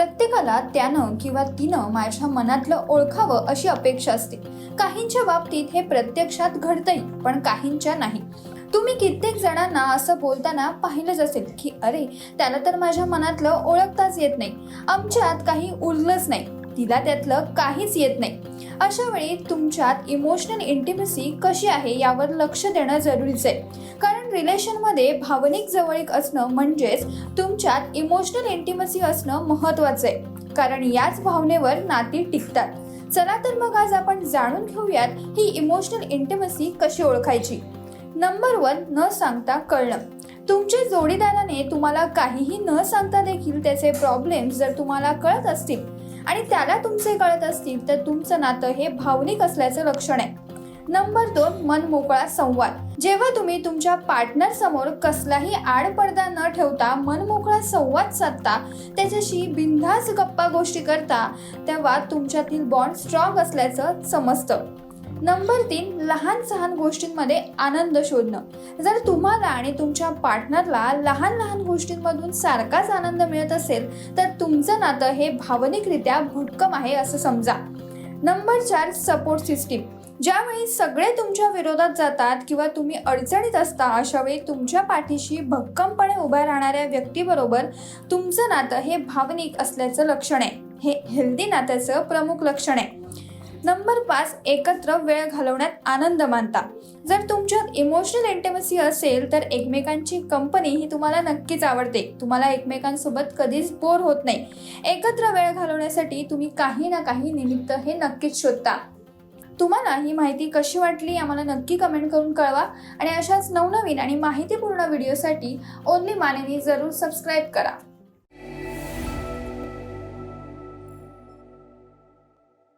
प्रत्येकाला त्यानं किंवा तिनं माझ्या मनातलं ओळखावं अशी अपेक्षा असते. काहींच्या बाबतीत हे प्रत्यक्षात घडतंही पण काहींच्या नाही. तुम्ही कित्येक जणांना असं बोलताना पाहिलंच असेल की अरे त्याला तर माझ्या मनातलं ओळखताच येत नाही. आमच्यात काही उरलंच नाही. तिला त्यातलं काहीच येत नाही. अशा वेळी तुमच्यात इमोशनल इंटिमसी कशी आहे यावर लक्ष देणं जरुरीचं आहे. कारण रिलेशनमध्ये भावनिक जवळीक असणं म्हणजेच तुमच्यात इमोशनल इंटिमसी असणं महत्वाचं आहे. कारण याच भावनेवर नाती टिकतात. चला तर मग आज आपण जाणून घेऊयात ही इमोशनल इंटिमसी कशी ओळखायची? नंबर वन न सांगता कळणं. तुमच्या जोडीदाराने तुम्हाला काहीही न सांगता देखील त्याचे प्रॉब्लेम्स जर तुम्हाला कळत असतील आणि त्याला तुमचे कळत असतील तर तुमचं नातं हे भावनिक असल्याचं लक्षण आहे. नंबर दोन मन मोकळा संवाद. जेव्हा तुम्ही तुमच्या पार्टनर समोर कसलाही आडपडदा न ठेवता मन मोकळा संवाद साधता त्याच्याशी बिनधास गप्पा गोष्टी करता तेव्हा तुमच्यातील बॉन्ड स्ट्रॉंग असल्याचं समजतं. नंबर तीन लहान सहान गोष्टींमध्ये आनंद शोधणं. जर तुम्हाला आणि तुमच्या पार्टनरला लहान लहान गोष्टींमधून सारखाच आनंद मिळत असेल तर तुमचं नातं हे भावनिकरित्या भुटकम आहे असं समजा. नंबर चार सपोर्ट सिस्टीम ज्यावेळी सगळे तुमच्या विरोधात जातात किंवा तुम्ही अडचणीत असता अशावेळी तुमच्या पाठीशी भक्कमपणे उभ्या राहणाऱ्या व्यक्तीबरोबर तुमचं नातं हे भावनिक असल्याचं लक्षण आहे. हे हेल्दी नात्याचं प्रमुख लक्षण आहे. नंबर पाच एकत्र वेळ घालवण्यात आनंद मानता. जर तुमच्यात इमोशनल इंटिमसी असेल तर एकमेकांची कंपनी ही तुम्हाला नक्कीच आवडते. तुम्हाला एकमेकांसोबत कधीच बोर होत नाही. एकत्र वेळ घालवण्यासाठी तुम्ही काही ना काही निमित्त हे नक्कीच शोधता. तुम्हाला ही माहिती कशी वाटली आम्हाला नक्की कमेंट करून कळवा. आणि अशाच नवनवीन आणि माहितीपूर्ण व्हिडिओसाठी ओनली मानेनी जरूर सबस्क्राईब करा.